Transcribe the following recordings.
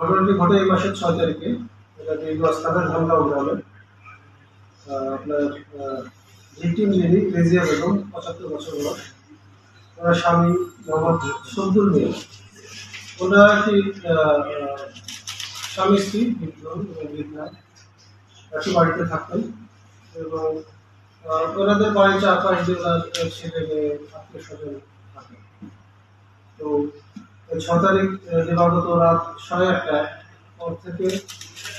ঘটনাটি ঘটে এই মাসের ছয় তারিখে। এটা দীর্ঘ স্থানের ঢাকা গ্রামে আপনার ভিকটিম যিনি রেজিয়া বেগম, পঁচাত্তর বছর বয়স। ওনার স্বামী মোহাম্মদ সবদুল মিয়া। ওনারা একটি স্বামী স্ত্রী বিদ্রোহ বিদ্যা একই বাড়িতে থাকতেন। এবং ওনাদের বাড়ির চারপাশ দিয়ে ওনার ছেলে মেয়ে, আত্মীয় স্বজন থাকে। তো ছ তারিখ দিবাগত রাত সাড়ে আটটায়। থেকে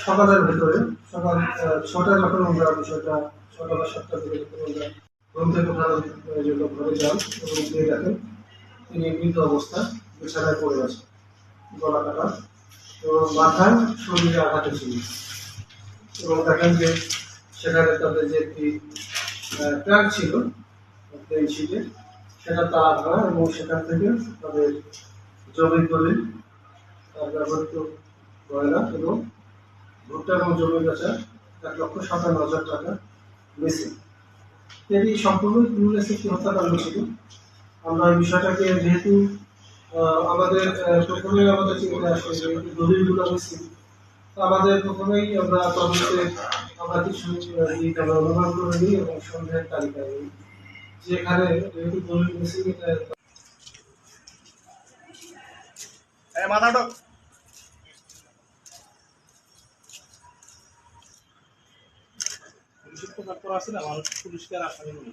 সকালের ভেতরে, সকাল ছটায় যখন আমরা বিষয়টা, ছটা বা সাতটার দিকে যখন আমরা ঘুম থেকে ওঠানোর জন্য ঘরে যান এবং গিয়ে দেখেন তিনি মৃত অবস্থায় বিছানায় পড়ে আছেন, গলা কাটা। এবং মাথায় শরীরে আঘাতে ছিল এবং দেখেন যে সেখানে তাদের যে একটি ট্র্যাক ছিল প্লেন সেটা তার এবং সেখান থেকে তাদের জমির করে তার ব্যবহৃত গয়না এবং ভুট্টা এবং জমি বেচা এক লক্ষ সাতান্ন হাজার টাকা মিসিং এটি সম্পূর্ণ ক্লুলেস একটি হত্যাকাণ্ড ছিল আমরা এই বিষয়টাকে যেহেতু আমাদের আহ, প্রথমেই আমাদের চিন্তা আসে যে এই দলিলগুলো মিসিং আমাদের প্রথমেই আমরা তদন্তে আমরা কিছু অনুমান করে নিই এবং সন্দেহের তালিকায় নিই। যেখানে যেহেতু দলিল মিসিং এটা মাথা উঠো পুলিশের তো তারপর আছে না? মানুষ পুলিশকে আর আসামি মনে